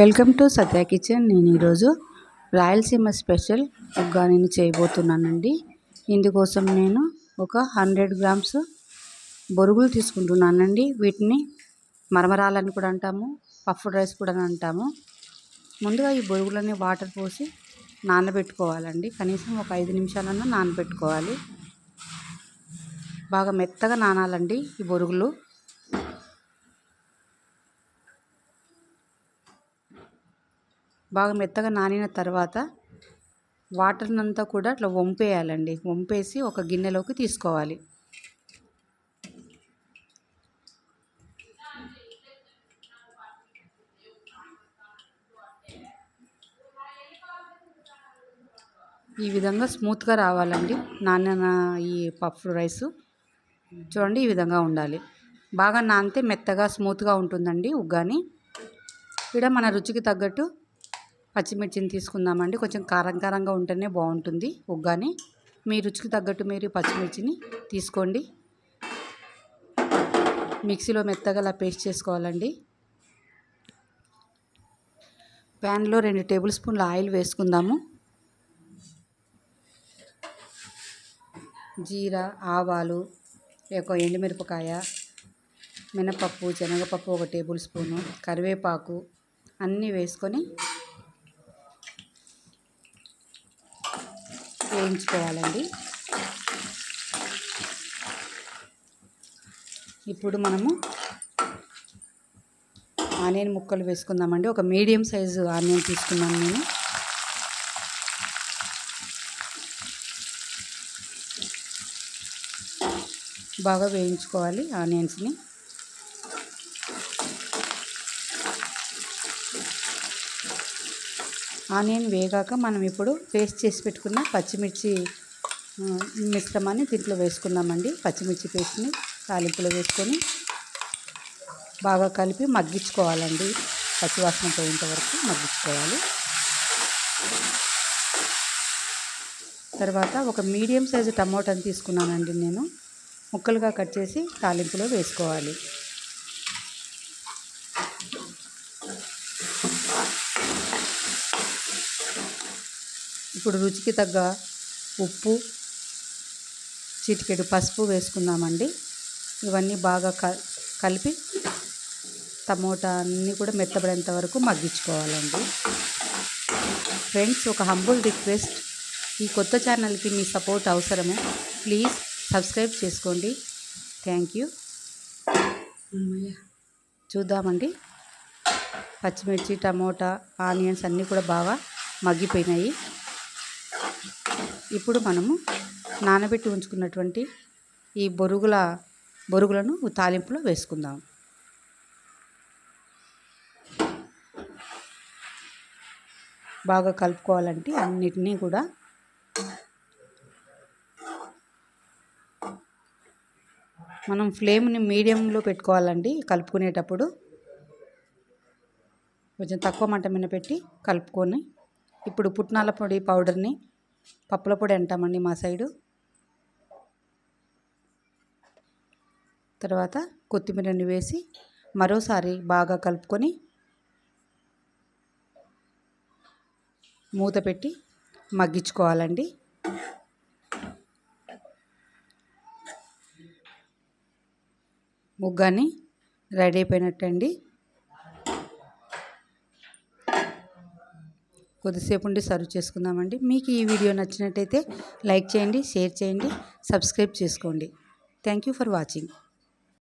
Welcome to Satya kitchen. నేను ఈరోజు Rayalaseema special ఉగ్గానిని చేయబోతున్నానండి. ఇందుకోసం నేను ఒక హండ్రెడ్ గ్రామ్స్ బొరుగులు తీసుకుంటున్నానండి. వీటిని మరమరాలని కూడా అంటాము పఫ్డ్ రైస్ కూడా అంటాము. ముందుగా ఈ బొరుగులని వాటర్ పోసి నానబెట్టుకోవాలండి. కనీసం ఒక ఐదు నిమిషాలన్నా నానబెట్టుకోవాలి. బాగా మెత్తగా నానాలండి ఈ బొరుగులు. బాగా మెత్తగా నానిన తర్వాత వాటర్నంతా కూడా అట్లా వంపేయాలండి. వంపేసి ఒక గిన్నెలోకి తీసుకోవాలి. ఈ విధంగా స్మూత్గా రావాలండి. నాన్న ఈ పఫ్ రైస్. చూడండి ఈ విధంగా ఉండాలి. బాగా నానితే మెత్తగా స్మూత్గా ఉంటుందండి ఉగ్గాని. ఇక్కడ మన రుచికి తగ్గట్టు పచ్చిమిర్చిని తీసుకుందామండి. కొంచెం కారం కారంగా ఉంటేనే బాగుంటుంది ఉగ్గాని. మీ రుచికి తగ్గట్టు మీరు పచ్చిమిర్చిని తీసుకోండి. మిక్సీలో మెత్తగా అలా పేస్ట్ చేసుకోవాలండి. ప్యాన్లో రెండు టేబుల్ స్పూన్ల ఆయిల్ వేసుకుందాము. జీరా ఆవాలు ఒక ఎండుమిరపకాయ మినపప్పు శనగపప్పు ఒక టేబుల్ స్పూను కరివేపాకు అన్నీ వేసుకొని వేయించుకోవాలండి. ఇప్పుడు మనము ఆనియన్ ముక్కలు వేసుకుందామండి. ఒక మీడియం సైజు ఆనియన్ తీసుకున్నాను నేను. బాగా వేయించుకోవాలి ఆనియన్స్ని. ఆనియన్ వేగాక మనం ఇప్పుడు పేస్ట్ చేసి పెట్టుకున్న పచ్చిమిర్చి మిశ్రమాన్ని దీంట్లో వేసుకున్నామండి పచ్చిమిర్చి పేస్ట్ని తాలింపులో వేసుకొని బాగా కలిపి మగ్గించుకోవాలండి. పచ్చివాసన పోయేంత వరకు మగ్గించుకోవాలి. తర్వాత ఒక మీడియం సైజు టమోటాని తీసుకున్నానండి నేను. ముక్కలుగా కట్ చేసి తాలింపులో వేసుకోవాలి. ఇప్పుడు రుచికి తగ్గ ఉప్పు చిటికెడు పసుపు వేసుకుందామండి. ఇవన్నీ బాగా క కలిపి టమోటా అన్నీ కూడా మెత్తబడేంత వరకు మగ్గించుకోవాలండి. ఫ్రెండ్స్ ఒక హంబుల్ రిక్వెస్ట్ ఈ కొత్త ఛానల్కి మీ సపోర్ట్ అవసరము. ప్లీజ్ సబ్స్క్రైబ్ చేసుకోండి. Thank you. చూద్దామండి. పచ్చిమిర్చి టమోటా ఆనియన్స్ అన్నీ కూడా బాగా మగ్గిపోయినాయి. ఇప్పుడు మనము నానబెట్టి ఉంచుకున్నటువంటి ఈ బొరుగుల బొరుగులను తాలింపులో వేసుకుందాం. బాగా కలుపుకోవాలంటే అన్నిటినీ కూడా మనం ఫ్లేమ్ని మీడియంలో పెట్టుకోవాలండి. కలుపుకునేటప్పుడు కొంచెం తక్కువ మంట మీద పెట్టి కలుపుకొని ఇప్పుడు పుట్నాల పొడి పౌడర్ని పప్పుల పొడి అంటామండి మా సైడు. తర్వాత కొత్తిమీరని వేసి మరోసారి బాగా కలుపుకొని మూత పెట్టి మగ్గించుకోవాలండి. ముగ్గాని రెడీ అయిపోయినట్టండి. కొద్దిసేపు ఉండి సర్వ్ చేసుకుందామండి. మీకు ఈ వీడియో నచ్చినట్టయితే లైక్ చేయండి షేర్ చేయండి సబ్స్క్రైబ్ చేసుకోండి. Thank you for watching.